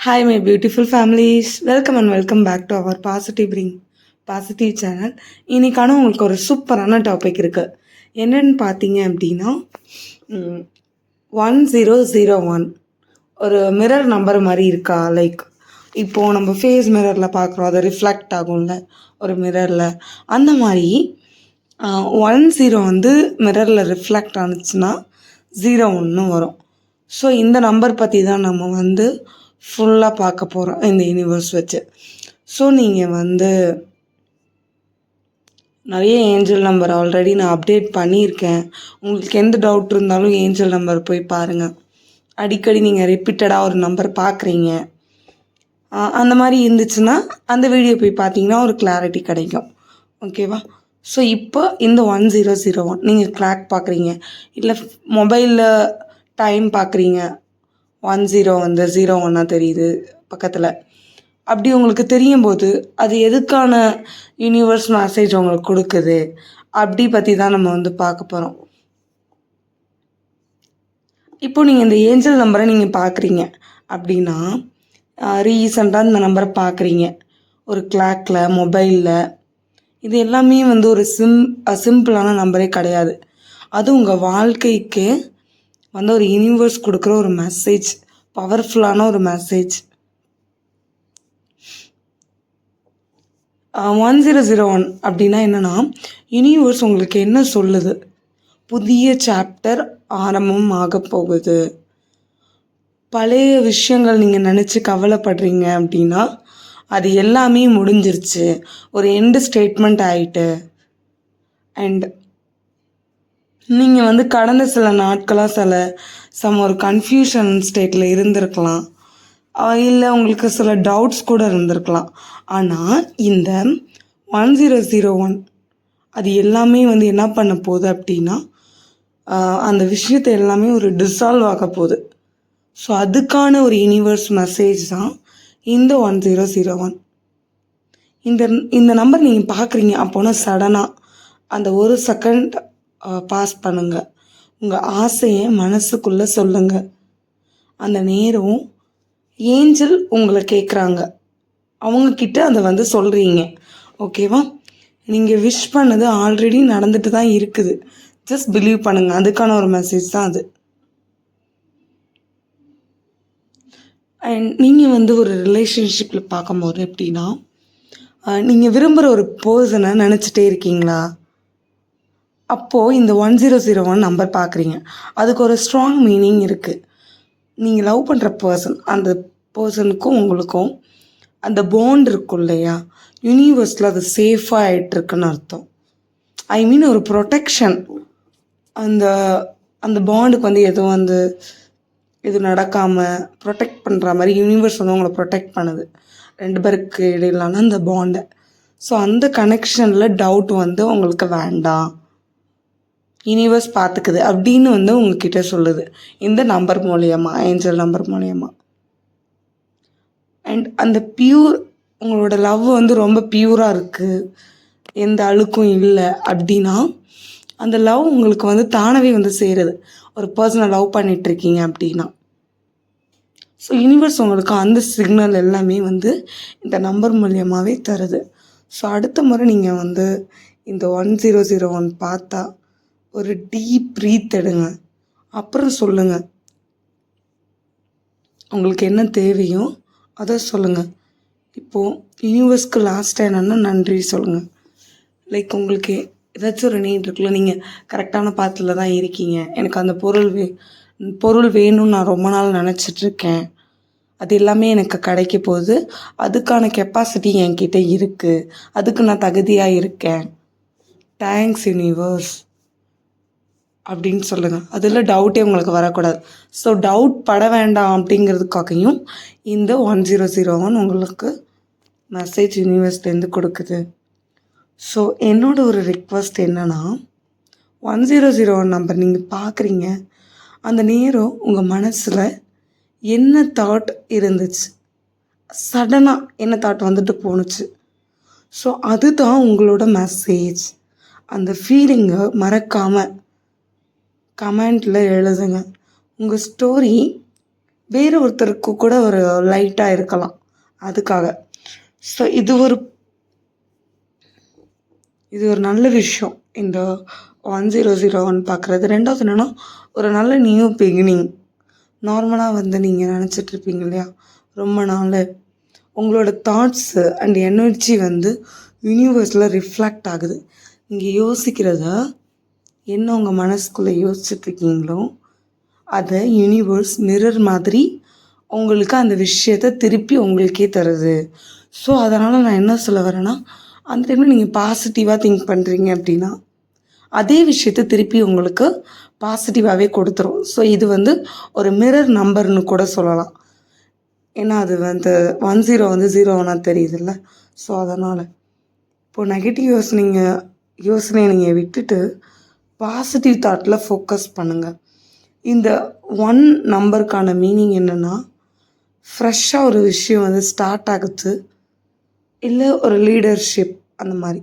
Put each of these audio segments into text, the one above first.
Hi my beautiful families welcome and welcome back to our positive Bring positive channel இன்றைக்கான உங்களுக்கு ஒரு சூப்பரான topic இருக்குது என்னன்னு பார்த்தீங்க அப்படின்னா ஒன் ஜீரோ ஜீரோ ஒன் ஒரு மிரர் நம்பர் மாதிரி இருக்கா? லைக் இப்போது நம்ம ஃபேஸ் மிரரில் பார்க்குறோம் அது ரிஃப்ளெக்ட் ஆகும்ல ஒரு மிரரில் அந்த மாதிரி ஒன் ஜீரோ வந்து மிரரில் ரிஃப்ளெக்ட் ஆனுச்சுன்னா ஜீரோ ஒன்று வரும். ஸோ இந்த நம்பர் பற்றி தான் நம்ம வந்து ஃபுல்லாக பார்க்க போகிறோம் இந்த யூனிவர்ஸ் வச்சு. ஸோ நீங்கள் வந்து நிறைய ஏஞ்சல் நம்பர் ஆல்ரெடி நான் அப்டேட் பண்ணியிருக்கேன். உங்களுக்கு எந்த டவுட் இருந்தாலும் ஏஞ்சல் நம்பர் போய் பாருங்கள் அடிக்கடி நீங்கள் ரிப்பீட்டடாக ஒரு நம்பர் பார்க்குறீங்க. அந்த மாதிரி இருந்துச்சுன்னா அந்த வீடியோ போய் பார்த்தீங்கன்னா ஒரு கிளாரிட்டி கிடைக்கும். ஓகேவா ஸோ இப்போ இந்த ஒன் ஜீரோ ஜீரோ ஒன் நீங்கள் கிளாக் பார்க்குறீங்க. இல்லை மொபைலில் டைம் பார்க்குறீங்க. ஒன் ஜீரோ வந்து ஜீரோ ஒன்னாக தெரியுது பக்கத்தில். அப்படி உங்களுக்கு தெரியும் போது அது எதுக்கான யூனிவர்ஸ் மெசேஜ் உங்களுக்கு கொடுக்குது? அப்படி பற்றி தான் நம்ம வந்து பார்க்க போகிறோம் இப்போ நீங்கள் இந்த ஏஞ்சல் நம்பரை நீங்கள் பார்க்குறீங்க. அப்படின்னா ரீசெண்டாக இந்த நம்பரை பார்க்குறீங்க. ஒரு கிளாக்கில் மொபைலில் இது எல்லாமே வந்து ஒரு சிம் சிம்பிளான நம்பரே கிடையாது. அது உங்கள் வாழ்க்கைக்கு வந்து ஒரு யூனிவர்ஸ் கொடுக்குற ஒரு மெசேஜ் பவர்ஃபுல்லான ஒரு message one zero zero one அப்படின்னா என்னென்னா யூனிவர்ஸ் உங்களுக்கு என்ன சொல்லுது? புதிய சாப்டர் ஆரம்பம் ஆக போகுது. பழைய விஷயங்கள் நீங்கள் நினச்சி கவலைப்படுறீங்க அப்படின்னா அது எல்லாமே முடிஞ்சிருச்சு. ஒரு எண்டு ஸ்டேட்மெண்ட் ஆகிட்டு அண்ட் நீங்கள் வந்து கடந்த சில நாட்களாக சில சம் ஒரு கன்ஃபியூஷன் ஸ்டேட்டில் இருந்திருக்கலாம். இல்லை உங்களுக்கு சில டவுட்ஸ் கூட இருந்திருக்கலாம். ஆனால் இந்த ஒன் ஜீரோ ஜீரோ ஒன் அது எல்லாமே வந்து என்ன பண்ண போகுது அப்படின்னா அந்த விஷயத்தை எல்லாமே ஒரு டிசால்வ் ஆக போகுது. ஸோ அதுக்கான ஒரு யூனிவர்ஸ் மெசேஜ் தான் இந்த ஒன் ஜீரோ ஜீரோ ஒன் இந்த இந்த நம்பர் நீங்கள் பார்க்குறீங்க அப்போனா சடனாக அந்த ஒரு செகண்ட் பாஸ் பண்ணுங்கள் உங்கள் ஆசையை மனசுக்குள்ளே சொல்லுங்கள் அந்த நேரம் ஏஞ்சல் உங்களை கேட்குறாங்க அவங்கக்கிட்ட அதை வந்து சொல்கிறீங்க ஓகேவா நீங்கள் விஷ் பண்ணது ஆல்ரெடி நடந்துட்டு தான் இருக்குது. ஜஸ்ட் பிலீவ் பண்ணுங்கள் அதுக்கான ஒரு மெசேஜ் தான் அது. அண்ட் நீங்கள் வந்து ஒரு ரிலேஷன்ஷிப்பில் பார்க்கும்போது எப்படின்னா நீங்கள் விரும்புகிற ஒரு பர்சனை நினச்சிட்டே இருக்கீங்களா? அப்போது இந்த one zero zero one number பார்க்குறீங்க அதுக்கு ஒரு ஸ்ட்ராங் மீனிங் இருக்குது நீங்கள் லவ் பண்ணுற பர்சன் அந்த பர்சனுக்கும் உங்களுக்கும் அந்த பாண்ட் இருக்கும் இல்லையா? யூனிவர்ஸில் அது சேஃபாக ஆகிட்டுருக்குன்னு அர்த்தம். ஐ மீன் ஒரு ப்ரொடெக்ஷன் அந்த அந்த பாண்டுக்கு வந்து எதுவும் வந்து இது நடக்காமல் ப்ரொடெக்ட் பண்ணுற மாதிரி யூனிவர்ஸ் வந்து உங்களை ப்ரொடெக்ட் பண்ணுது. ரெண்டு பேருக்கு இடையிலான அந்த பாண்டை ஸோ அந்த கனெக்ஷனில் டவுட் வந்து உங்களுக்கு வேண்டாம். யூனிவர்ஸ் பார்த்துக்குது அப்படின்னு வந்து உங்ககிட்ட சொல்லுது. இந்த நம்பர் மூலயமா ஏஞ்சல் நம்பர் மூலயமா. அண்ட் அந்த பியூர் உங்களோட லவ் வந்து ரொம்ப பியூராக இருக்குது எந்த அழுக்கும் இல்லை அப்படின்னா அந்த லவ் உங்களுக்கு வந்து தானாகவே வந்து சேருது. ஒரு பர்சனை லவ் பண்ணிகிட்ருக்கீங்க அப்படின்னா. ஸோ யூனிவர்ஸ் உங்களுக்கு அந்த சிக்னல் எல்லாமே வந்து இந்த நம்பர் மூலியமாகவே தருது. ஸோ அடுத்த முறை நீங்கள் வந்து இந்த ஒன் ஜீரோ ஜீரோ ஒன் பார்த்தா ஒரு டீப் ப்ரீத் எடுங்க. அப்புறம் சொல்லுங்கள் உங்களுக்கு என்ன தேவையோ அதை சொல்லுங்கள் இப்போது யூனிவர்ஸ்க்கு லாஸ்ட்டாக என்னென்னா நன்றி சொல்லுங்கள் லைக் உங்களுக்கு ஏதாச்சும் ஒரு நீட் இருக்குல்ல நீங்கள் கரெக்டான பாத்தில் தான் இருக்கீங்க. எனக்கு அந்த பொருள் வே பொருள் வேணும்னு நான் ரொம்ப நாள் நினச்சிட்ருக்கேன் அது எல்லாமே எனக்கு கிடைக்க போகுது. அதுக்கான கெப்பாசிட்டி என்கிட்ட இருக்குது அதுக்கு நான் தகுதியாக இருக்கேன். தேங்க்ஸ் யூனிவர்ஸ் அப்படின்னு சொல்லுங்கள் அதில் டவுட்டே உங்களுக்கு வரக்கூடாது. ஸோ டவுட் பட வேண்டாம் அப்படிங்கிறதுக்காகவும் இந்த ஒன் ஜீரோ ஜீரோ ஒன் உங்களுக்கு மெசேஜ் யூனிவர்ஸ்லேருந்து கொடுக்குது. ஸோ என்னோட ஒரு ரிக்வஸ்ட் என்னென்னா one zero zero one number நீங்கள் பார்க்குறீங்க அந்த நேரம் உங்கள் மனசில் என்ன தாட் இருந்துச்சு? சடனாக என்ன தாட் வந்துட்டு போணுச்சு? ஸோ அதுதான் உங்களோட மெசேஜ் அந்த ஃபீலிங்கை மறக்காமல் கமெண்ட்டில் எழுதுங்க. உங்கள் ஸ்டோரி வேறு ஒருத்தருக்கு கூட ஒரு லைட்டாக இருக்கலாம். அதுக்காக. ஸோ இது ஒரு இது ஒரு நல்ல விஷயம். இந்த ஒன் ஜீரோ ஜீரோ ஒன் பார்க்குறது ரெண்டாவது என்னென்னா ஒரு நல்ல நியூ பிகினிங் நார்மலாக வந்து நீங்கள் நினச்சிட்ருப்பீங்க இல்லையா? ரொம்ப நாள். உங்களோட தாட்ஸு அண்ட் எனர்ஜி வந்து யூனிவர்ஸில் ரிஃப்ளெக்ட் ஆகுது. நீங்கள் யோசிக்கிறத என்ன உங்கள் மனசுக்குள்ளே யோசிச்சுட்ருக்கீங்களோ அதை யூனிவர்ஸ் மிரர் மாதிரி உங்களுக்கு அந்த விஷயத்த திருப்பி உங்களுக்கே தருது. ஸோ அதனால் நான் என்ன சொல்ல வரேன்னா அந்த டைமில் நீங்கள் பாசிட்டிவாக திங்க் பண்ணுறீங்க அப்படின்னா அதே விஷயத்த திருப்பி உங்களுக்கு பாசிட்டிவாகவே கொடுத்துரும். ஸோ இது வந்து ஒரு மிரர் நம்பர்னு கூட சொல்லலாம். ஏன்னா அது வந்து ஒன் ஜீரோ வந்து ஜீரோ தெரியுதுல்ல. ஸோ அதனால் இப்போது நெகட்டிவ் யோசனைங்க யோசனையை நீங்கள் விட்டுட்டு பாசிட்டிவ் தாட்டில் ஃபோக்கஸ் பண்ணுங்கள் இந்த ஒன் நம்பருக்கான மீனிங் என்னென்னா ஃப்ரெஷ்ஷாக ஒரு விஷயம் வந்து ஸ்டார்ட் ஆகுது இல்லை ஒரு லீடர்ஷிப் அந்த மாதிரி.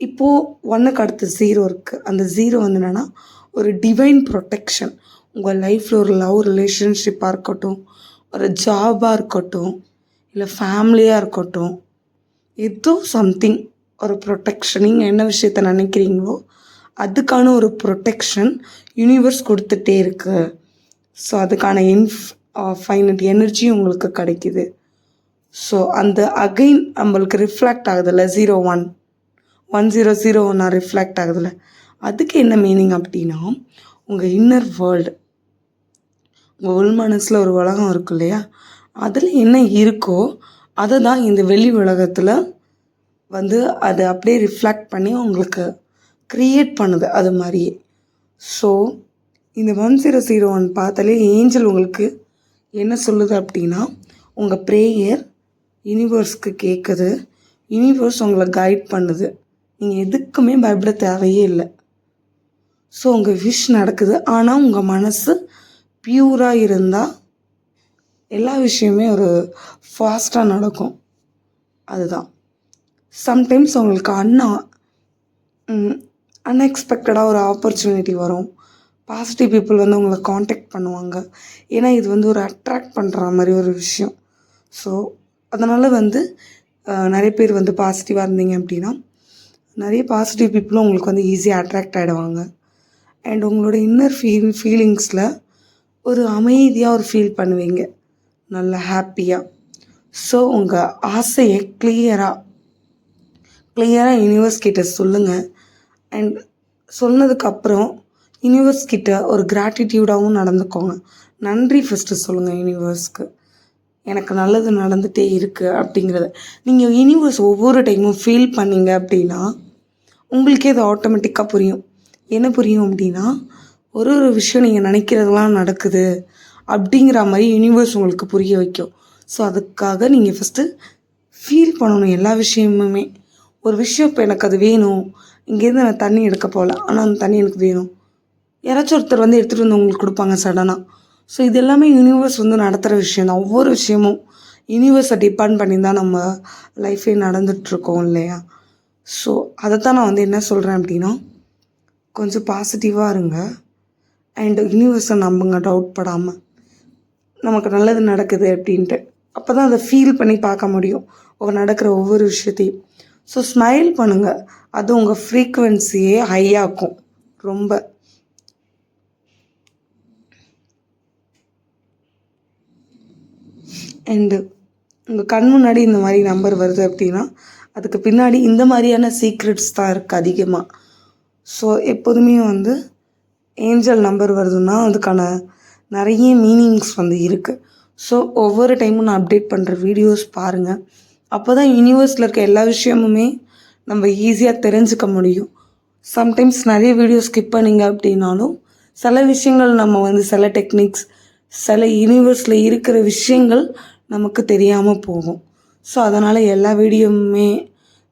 இப்போது ஒன்றுக்கு அடுத்து ஜீரோ இருக்குது அந்த ஜீரோ வந்து என்னென்னா ஒரு டிவைன் ப்ரொடெக்ஷன் உங்கள் லைஃப்பில் ஒரு லவ் ரிலேஷன்ஷிப்பாக இருக்கட்டும் ஒரு ஜாபாக இருக்கட்டும் இல்லை ஃபேமிலியாக இருக்கட்டும் ஏதோ சம்திங் ஒரு ப்ரொடெக்ஷன் நீங்கள் என்ன விஷயத்த நினைக்கிறீங்களோ அதுக்கான ஒரு ப்ரொட்டெக்ஷன் யூனிவர்ஸ் கொடுத்துட்டே இருக்கு. ஸோ அதுக்கான இன்ஃப் ஃபைனட் எனர்ஜி உங்களுக்கு கிடைக்குது. ஸோ அந்த அகைன் நம்மளுக்கு ரிஃப்ளெக்ட் ஆகுதுல்ல zero one one zero zero ஒன்னா ரிஃப்ளெக்ட் ஆகுதுல்ல. அதுக்கு என்ன மீனிங் அப்படின்னா உங்கள் இன்னர் வேர்ல்டு உங்கள் உள் மனசில் ஒரு உலகம் இருக்கு இல்லையா? அதில் என்ன இருக்கோ அதை தான் இந்த வெளி உலகத்தில் வந்து அதை அப்படியே ரிஃப்ளெக்ட் பண்ணி உங்களுக்கு க்ரியேட் பண்ணுது அது மாதிரியே. ஸோ இந்த ஒன் ஜீரோ ஜீரோ ஒன் பார்த்தாலே ஏஞ்சல் உங்களுக்கு என்ன சொல்லுது அப்படின்னா உங்கள் ப்ரேயர் யூனிவர்ஸ்க்கு கேட்குது யூனிவர்ஸ் உங்களை கைட் பண்ணுது. நீங்கள் எதுக்குமே பயப்பட தேவையே இல்லை. ஸோ உங்கள் விஷ் நடக்குது. ஆனால் உங்கள் மனசு பியூராக இருந்தால் எல்லா விஷயமே ஒரு ஃபாஸ்ட்டாக நடக்கும். அதுதான். சம்டைம்ஸ் உங்களுக்கு அண்ணா அன்எக்ஸ்பெக்டடாக ஒரு ஆப்பர்ச்சுனிட்டி வரும். பாசிட்டிவ் பீப்புள் வந்து உங்களை காண்டாக்ட் பண்ணுவாங்க. ஏன்னா இது வந்து ஒரு அட்ராக்ட் பண்ணுற மாதிரி ஒரு விஷயம். ஸோ அதனால் வந்து நிறைய பேர் வந்து பாசிட்டிவாக இருந்தீங்க அப்படின்னா நிறைய பாசிட்டிவ் பீப்புளும் உங்களுக்கு வந்து ஈஸியாக அட்ராக்ட் ஆகிடுவாங்க அண்ட் உங்களோட இன்னர் ஃபீல் ஃபீலிங்ஸில் ஒரு அமைதியாக ஒரு ஃபீல் பண்ணுவீங்க. நல்ல ஹாப்பியாக ஸோ உங்கள் ஆசையை கிளியராக கிளியராக யூனிவர்ஸ் கிட்ட சொல்லுங்கள் அண்ட் சொன்னதுக்கப்புறம் யூனிவர்ஸ் கிட்ட ஒரு கிராட்டிடியூடாகவும் நடந்துக்கோங்க. நன்றி ஃபஸ்ட்டு சொல்லுங்கள் யூனிவர்ஸ்க்கு எனக்கு நல்லது நடந்துகிட்டே இருக்குது அப்படிங்கிறத. நீங்கள் யூனிவர்ஸ் ஒவ்வொரு டைமும் ஃபீல் பண்ணீங்க அப்படின்னா உங்களுக்கே அது ஆட்டோமேட்டிக்காக புரியும். என்ன புரியும் அப்படின்னா ஒரு ஒரு விஷயம் நீங்கள் நினைக்கிறதெல்லாம் நடக்குது அப்படிங்கிற மாதிரி யூனிவர்ஸ் உங்களுக்கு புரிய வைக்கும். ஸோ அதுக்காக நீங்கள் ஃபஸ்ட்டு ஃபீல் பண்ணணும் எல்லா விஷயமுமே. ஒரு விஷயம் இப்போ எனக்கு அது வேணும் இங்கேருந்து நான் தண்ணி எடுக்க போகல. ஆனால் அந்த தண்ணி எனக்கு வேணும். யாராச்சும் ஒருத்தர் வந்து எடுத்துகிட்டு வந்து உங்களுக்கு கொடுப்பாங்க சடனாக ஸோ இது எல்லாமே யூனிவர்ஸ் வந்து நடத்துகிற விஷயம் தான். ஒவ்வொரு விஷயமும் யூனிவர்ஸை டிபெண்ட் பண்ணி தான் நம்ம லைஃபே நடந்துகிட்ருக்கோம் இல்லையா? ஸோ அதை தான் நான் வந்து என்ன சொல்கிறேன் அப்படின்னா கொஞ்சம் பாசிட்டிவாக இருங்க. அண்ட் யூனிவர்ஸை நம்புங்க டவுட் படாமல் நமக்கு நல்லது நடக்குது அப்படின்ட்டு. அப்போ தான் அதை ஃபீல் பண்ணி பார்க்க முடியும். நடக்கிற ஒவ்வொரு விஷயத்தையும். ஸோ ஸ்மைல் பண்ணுங்கள் அது உங்கள் ஃப்ரீக்குவென்சியே ஹையாக்கும் ரொம்ப. அண்டு உங்கள் கண் முன்னாடி இந்த மாதிரி நம்பர் வருது அப்படின்னா அதுக்கு பின்னாடி இந்த மாதிரியான சீக்ரெட்ஸ் தான் இருக்குது அதிகமாக ஸோ எப்போதுமே வந்து ஏஞ்சல் நம்பர் வருதுன்னா அதுக்கான நிறைய மீனிங்ஸ் வந்து இருக்குது ஸோ ஒவ்வொரு டைமும் நான் அப்டேட் பண்ணுற வீடியோஸ் பாருங்கள் அப்போ தான் யூனிவர்ஸில் இருக்க எல்லா விஷயமுமே நம்ம ஈஸியாக தெரிஞ்சுக்க முடியும். சம்டைம்ஸ் நிறைய வீடியோ ஸ்கிப் பண்ணீங்க அப்படின்னாலும் சில விஷயங்கள் நம்ம வந்து சில டெக்னிக்ஸ் சில யூனிவர்ஸில் இருக்கிற விஷயங்கள் நமக்கு தெரியாமல் போகும். ஸோ அதனால் எல்லா வீடியோவுமே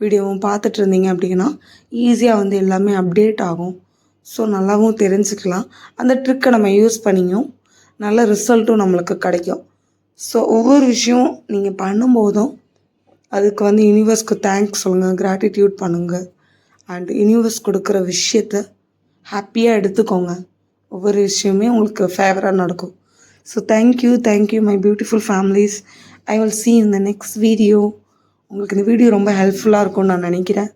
வீடியோவும் பார்த்துட்டு இருந்தீங்க அப்படின்னா ஈஸியாக வந்து எல்லாமே அப்டேட் ஆகும். ஸோ நல்லாவும் தெரிஞ்சுக்கலாம். அந்த ட்ரிக்கை நம்ம யூஸ் பண்ணியும் நல்ல ரிசல்ட்டும் நம்மளுக்கு கிடைக்கும். ஸோ ஒவ்வொரு விஷயம் நீங்கள் பண்ணும்போதும் அதுக்கு வந்து யூனிவர்ஸ்க்கு தேங்க்ஸ் சொல்லுங்கள் கிராட்டிடியூட் பண்ணுங்கள் அண்ட் யூனிவர்ஸ் கொடுக்குற விஷயத்த ஹாப்பியாக எடுத்துக்கோங்க. ஒவ்வொரு விஷயமே உங்களுக்கு ஃபேவராக நடக்கும். So thank you thank you my beautiful families I will see in the next video உங்களுக்கு இந்த வீடியோ ரொம்ப ஹெல்ப்ஃபுல்லாக இருக்கும்னு நான் நினைக்கிறேன்.